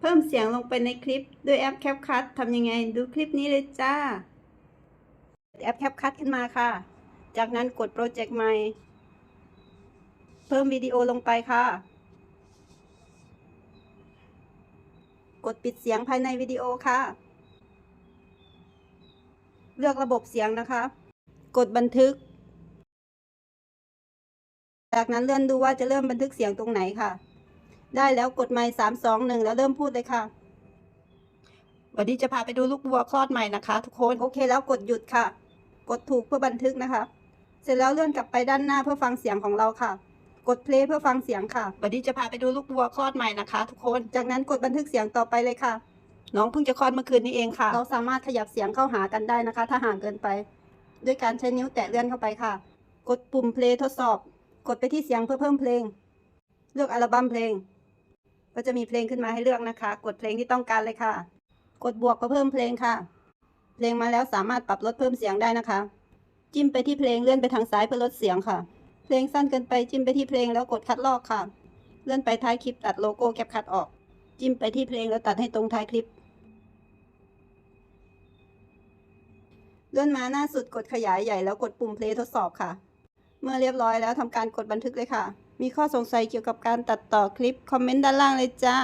เพิ่มเสียงลงไปในคลิปด้วยแอป CapCut ทำยังไงดูคลิปนี้เลยจ้า แอป CapCut ขึ้นมาค่ะ จากนั้นกดโปรเจกต์ใหม่ เพิ่มวิดีโอลงไปค่ะ กดปิดเสียงภายในวิดีโอค่ะ เลือกระบบเสียงนะคะ กดบันทึก จากนั้นเลื่อนดูว่าจะเริ่มบันทึกเสียงตรงไหนค่ะ ได้แล้วกดไมค์สามสองหนึ่งแล้วเริ่มพูดเลยค่ะ วันนี้จะพาไปดูลูกวัวคลอดใหม่นะคะ ทุกคนโอเคแล้วกดหยุดค่ะ กดถูกเพื่อบันทึกนะคะ เสร็จแล้วเลื่อนกลับไปด้านหน้าเพื่อฟังเสียงของเราค่ะ กดเพลย์เพื่อฟังเสียงค่ะวันนี้จะพาไปดูลูกวัวคลอดใหม่นะคะ ทุกคนจากนั้นกดบันทึกเสียงต่อไปเลยค่ะ น้องเพิ่งจะคลอดเมื่อคืนนี้เองค่ะ เราสามารถขยับเสียงเข้าหากันได้นะคะ ถ้าห่างเกินไป ด้วยการใช้นิ้วแตะเลื่อนเข้าไปค่ะ กดปุ่มเพลย์ทดสอบ กดไปที่เสียงเพื่อเพิ่มเพลง เลือกอัลบั้มเพลง ก็จะมีเพลงขึ้นมาให้เลือกนะคะ กดเพลงที่ต้องการเลยค่ะ กดบวกเพื่อเพิ่มเพลงค่ะ เพลงมาแล้วสามารถปรับลดเพิ่มเสียงได้นะคะ จิ้มไปที่เพลงเลื่อนไปทางซ้ายเพื่อลดเสียงค่ะ เพลงสั้นเกินไปจิ้มไปที่เพลงแล้วกดคัดลอกค่ะ เลื่อนไปท้ายคลิปตัดโลโก้แคปคัดออก จิ้มไปที่เพลงแล้วตัดให้ตรงท้ายคลิป เลื่อนมาหน้าสุดกดขยายใหญ่แล้วกดปุ่มเพลย์ทดสอบค่ะ เมื่อเรียบร้อยแล้วทำการกดบันทึกเลยค่ะ มีข้อสงสัยเกี่ยวกับการตัดต่อคลิป คอมเมนต์ด้านล่างเลยจ้า